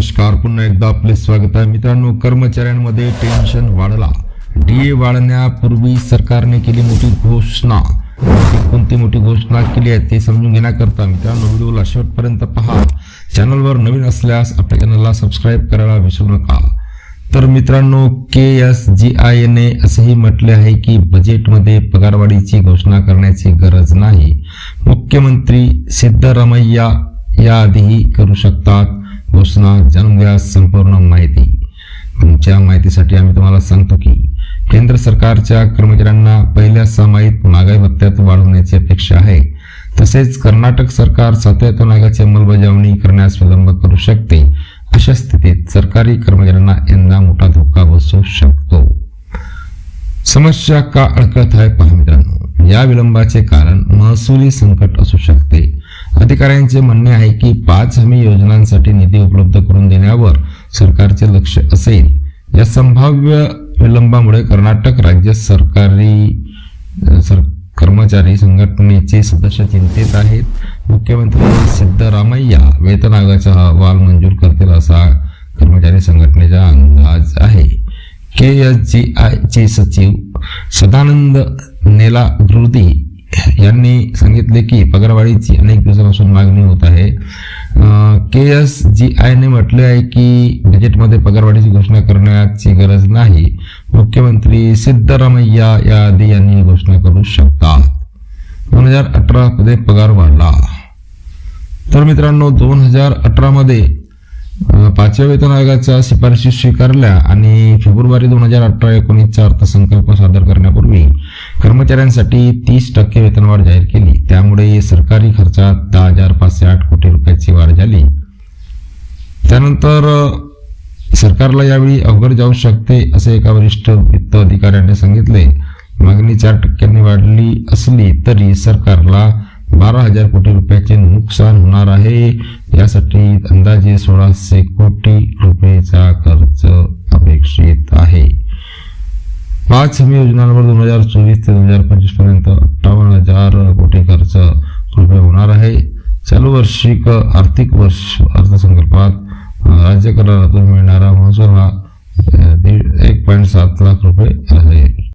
पुन्हा एकदा आपले स्वागत आहे. मित्रांनो कर्मचाऱ्यांमध्ये टेन्शन वाढला. डीए वाढण्यापूर्वी सरकारने केली मोठी घोषणा. कोणती मोठी घोषणा केली आहे ते समजून घेण्याकरता मित्रांनो व्हिडिओला शेवटपर्यंत पहा. चॅनलवर नवीन असल्यास आपल्या चॅनलला सबस्क्राईब करायला विसरू नका. तर मित्रांनो के एस जी आय ने असेही म्हटले आहे की बजेटमध्ये पगारवाढीची घोषणा करण्याची गरज नाही. मुख्यमंत्री सिद्धरामय्या याआधीही करू शकतात. घोषणा जाणून घ्या संपूर्ण माहिती. तुमच्या माहितीसाठी आम्ही तुम्हाला सांगतो की केंद्र सरकारच्या कर्मचाऱ्यांना पहिल्या सामायिक महागाई भत्त्यात वाढवण्याची अपेक्षा आहे. तसेच कर्नाटक सरकार सातव्या तणागाची अंमलबजावणी करण्यास विलंब करू शकते. अशा स्थितीत सरकारी कर्मचाऱ्यांना यंदा मोठा धोका बसू शकतो. समस्या का अडकत आहे पहा मित्रांनो. या विलंबाचे कारण महसुली संकट असू शकते. अधिकाऱ्यांचे म्हणणे आहे की पाच हमी योजनांसाठी निधी उपलब्ध करून देण्यावर सरकारचे लक्ष असेल. या संभाव्य विलंबामुळे कर्नाटक राज्य सरकारी सर कर्मचारी संघटनेचे सदस्य चिंतेत आहेत. मुख्यमंत्री सिद्धरामय्या वेतन आयोगाचा अहवाल मंजूर करतील असा कर्मचारी संघटनेचा अंदाज आहे. के एस जी आयचे सचिव सदानंद नेला नेलाग्रुदी यांनी सांगितले की पगारवाढीची अनेक दिवसापासून मागणी होत आहे. के एस जी आयने म्हटले आहे की बजेटमध्ये पगारवाढीची घोषणा करण्याची गरज नाही. मुख्यमंत्री सिद्धरामय्या याआधी यांनी घोषणा करू शकतात. दोन हजार अठरा मध्ये पगार वाढला. तर मित्रांनो दोन हजार अठरामध्ये पाचव्या वेतन आयोगाच्या शिफारशी स्वीकारल्या आणि फेब्रुवारी दोन हजार अठरा एकोणीसचा अर्थसंकल्प सादर करण्यापूर्वी कर्मचाऱ्यांसाठी तीस टक्के वेतनवाढ जाहीर केली. त्यामुळे सरकारी खर्चात दहा हजार पाचशे आठ कोटी रुपयाची वाढ झाली. त्यानंतर सरकारला यावेळी अवघड जाऊ शकते असे एका वरिष्ठ वित्त अधिकाऱ्याने सांगितले. मागणी चार टक्क्यांनी वाढली असली तरी सरकारला बारा हजार कोटी रुपयाचे नुकसान होणार आहे. यासाठी अंदाजे सोळाशे कोटी रुपयेचा खर्च अपेक्षित आहे. पाच हमी योजनांवर दोन हजार चोवीस ते दोन हजार पंचवीसपर्यंत अठ्ठावन्न हजार कोटी खर्च रुपये होणार आहे. चालू वार्षिक आर्थिक वर्ष अर्थसंकल्पात राज्य करारातून मिळणारा महसूल हा दीड एक पॉईंट सात लाख रुपये आहे.